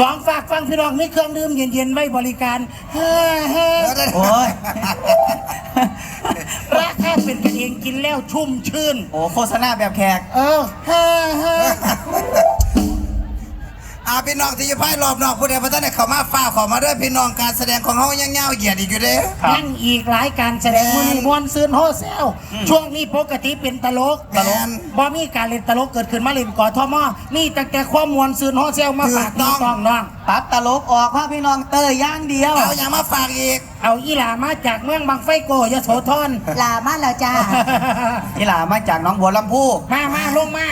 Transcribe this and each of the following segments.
สองฝากฟังพี่น้องมีเครื่องดื่มเย็นๆไว้บริการเฮ้อเฮ้อโอ้ยราคาเป็นกันเองกินแล้วชุ่มชื่น โอ้โฆษณาแบบแขก เออเฮ้อเฮ้อ อาพี่น้องที่อยู่ภายรอบนอกผู้ใดพระท่านได้เข้ามาฝ้ากเข้ามาด้วยพี่น้องการแสดงของเฮายังเงาเหยียดอีกอยู่เด้ยังอีกหลายการแสดงมือนีมวนซืนโฮเซลช่วงนี้ปกติเป็นตลกตลกบ่มีการเล่นตลกเกิดขึ้นมาเล่นก่อทอมอนี่ตั้งแต่ความมวนซืนโฮเซลมาฝากน้องๆน้องตัดตลกออกพาพี่น้องเตยอย่างเดียว เอาอย่างมาฝากอีก เอาอีหลามาจากเมืองบางไฟโกยโสธรลามาแล้วจ้านี่ล่ะมาจากหน้องบัวลำพูมามาลงมา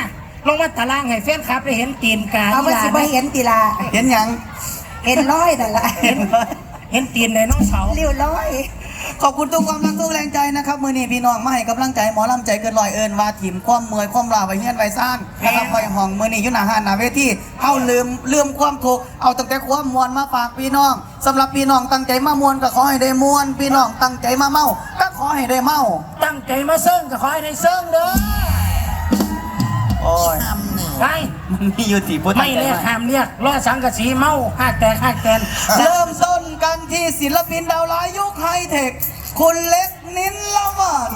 ลงมาตารางให้แฟนคลับได้เห็นตีนกาเอาอีมาหลาสิไหมบ่เห็นตีลาเห็นหยังเห็นร้อยนั่นละเห็นเห็นตีนในน้องเสาเรียวร้อย ขอบคุณทุกความรักทุกแรงใจนะครับ มือนี้พี่น้องมาให้กำลังใจหมอลำใจเกินลอยเอินว่าทีมความเมื่อยความลาไว้เฮียนไว้สร้างนะครับไว้ห้องมือนี้อยุนาหานหนาเวทีเอาลืมลืมความทุกข์เอาตั้งแต่ความมวลมาฝากพี่น้องสำหรับพี่น้องตั้งใจมามวนก็ขอให้ได้มวนพี่น้องตั้งใจมาเมาก็ขอให้ได้เมา ตั้งใจมาเซิงก็ขอให้ได้เซิงเด้อ โอ้ยไปมันมีอยู่ที่พุทธไม่เรียกห้ามเรียกล้อสังกะสีเมาหักแตกหักแตนเริ่มต้นกันที่ศิลปินดาวร้ายยุคไฮเทค คุณเล็กนินละวัน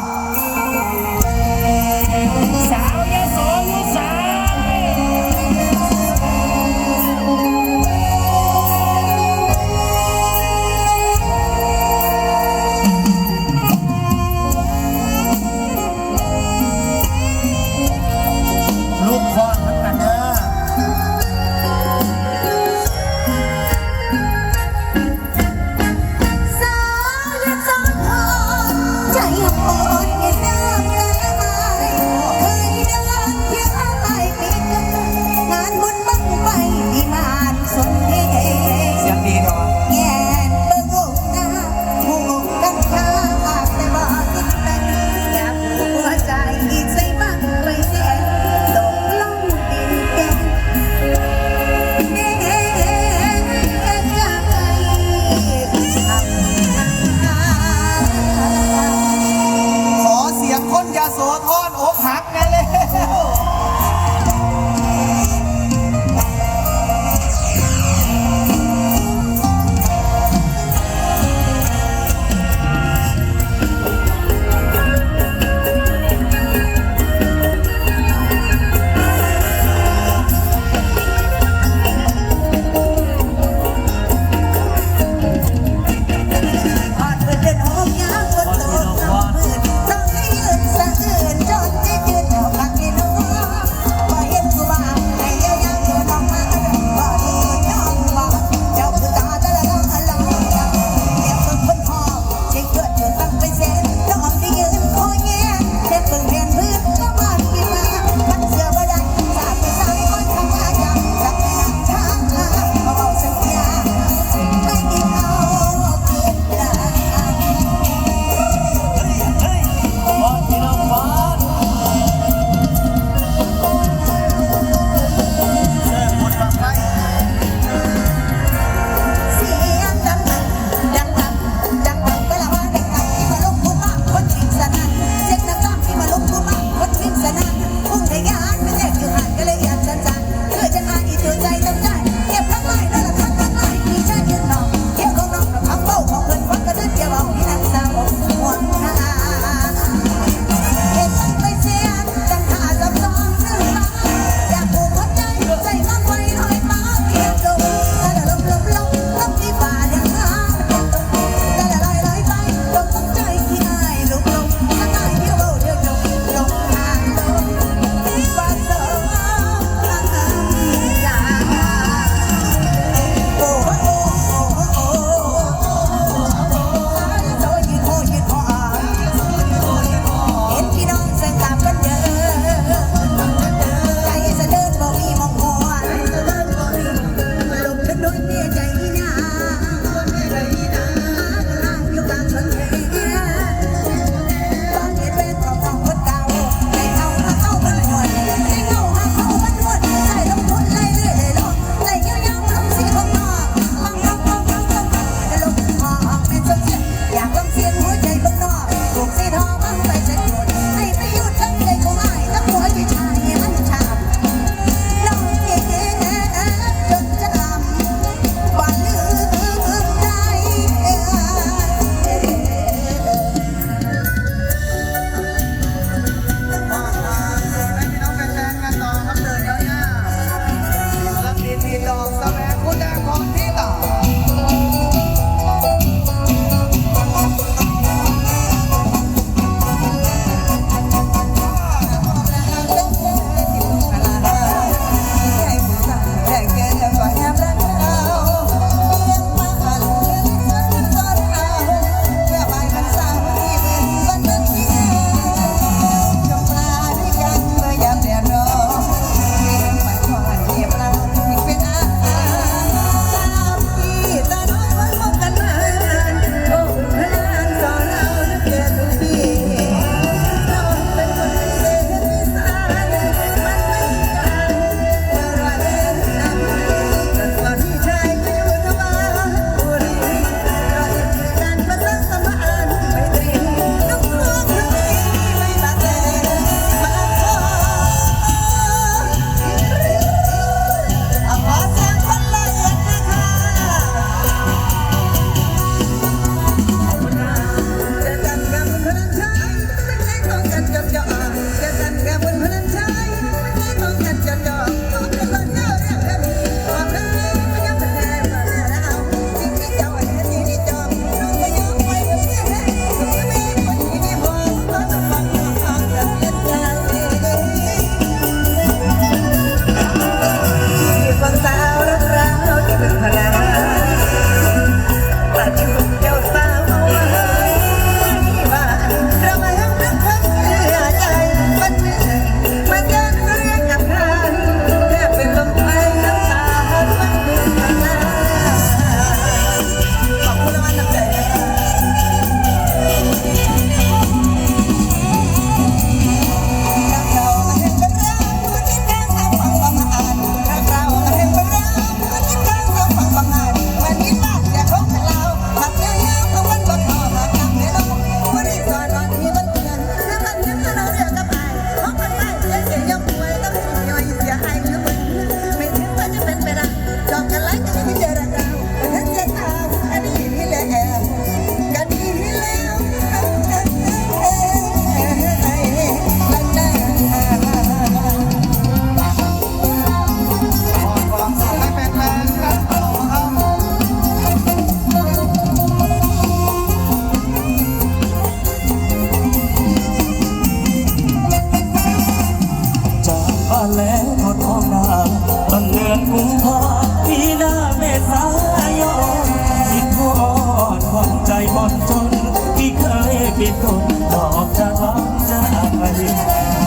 มีคนดอกจะร้องจะไป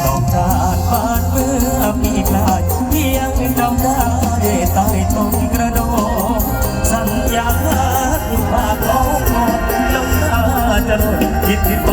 ดอกจานบาดเมื่อมีกลายเพียงดำได้ใต้ต้นกระโดดสัญญาอยู่ภาคของมองน้ำาจะหล่นคิดถึง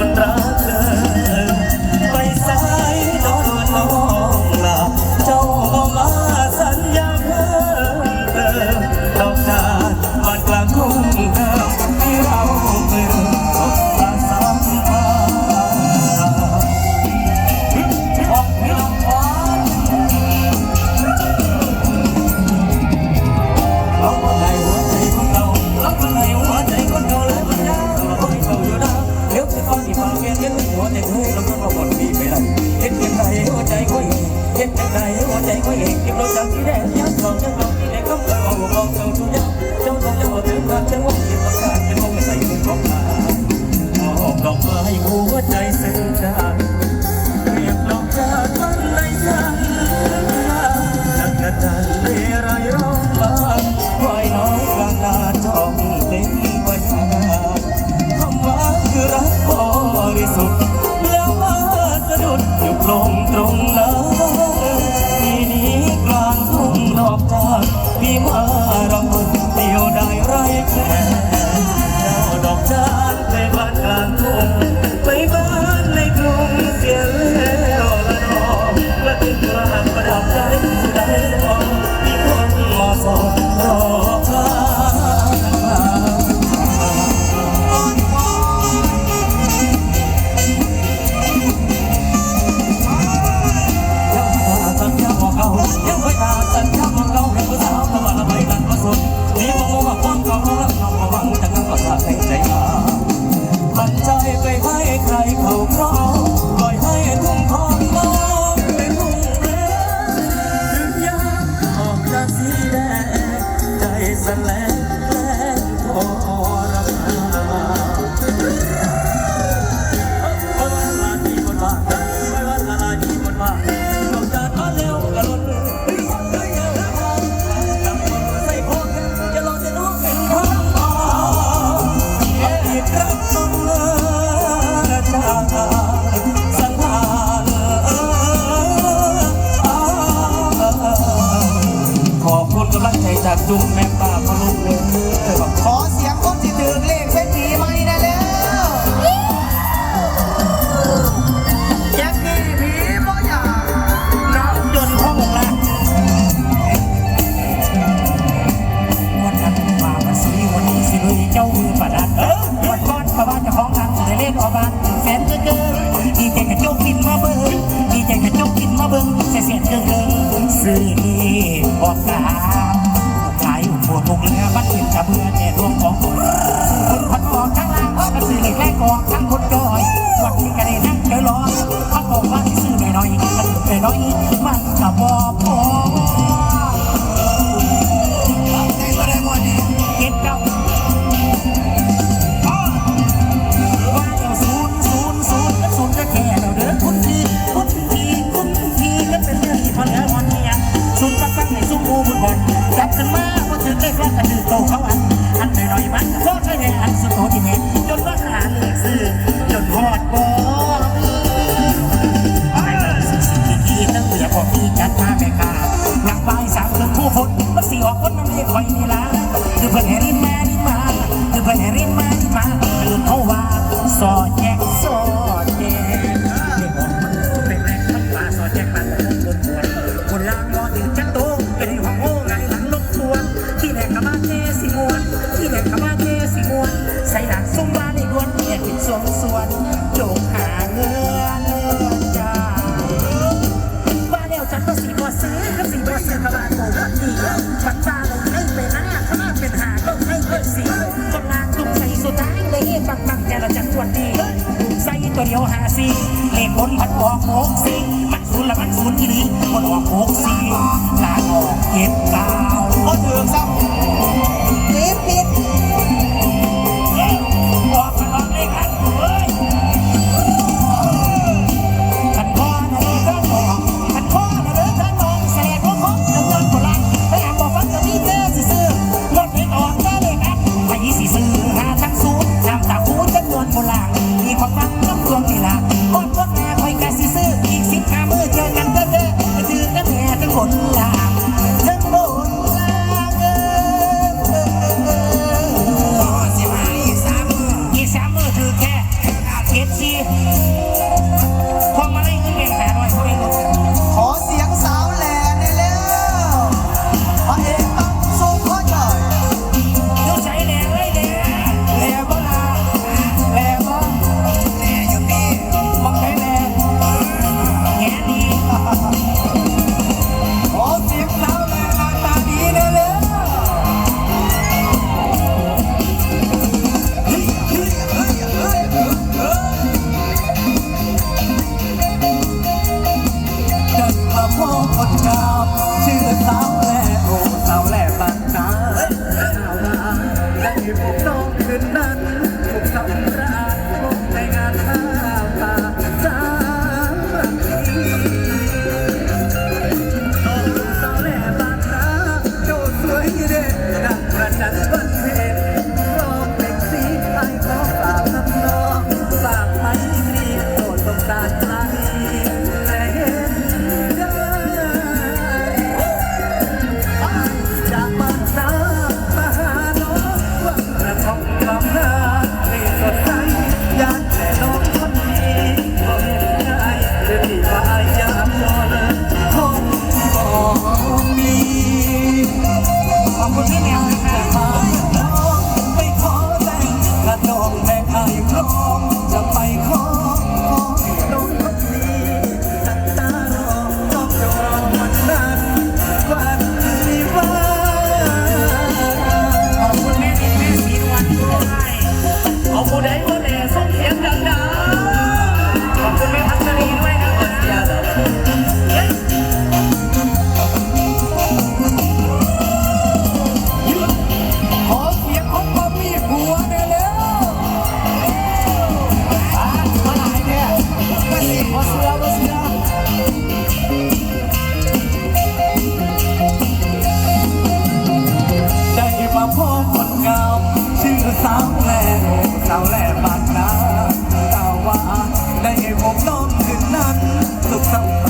ของน้องคืนนั้นสุขสัน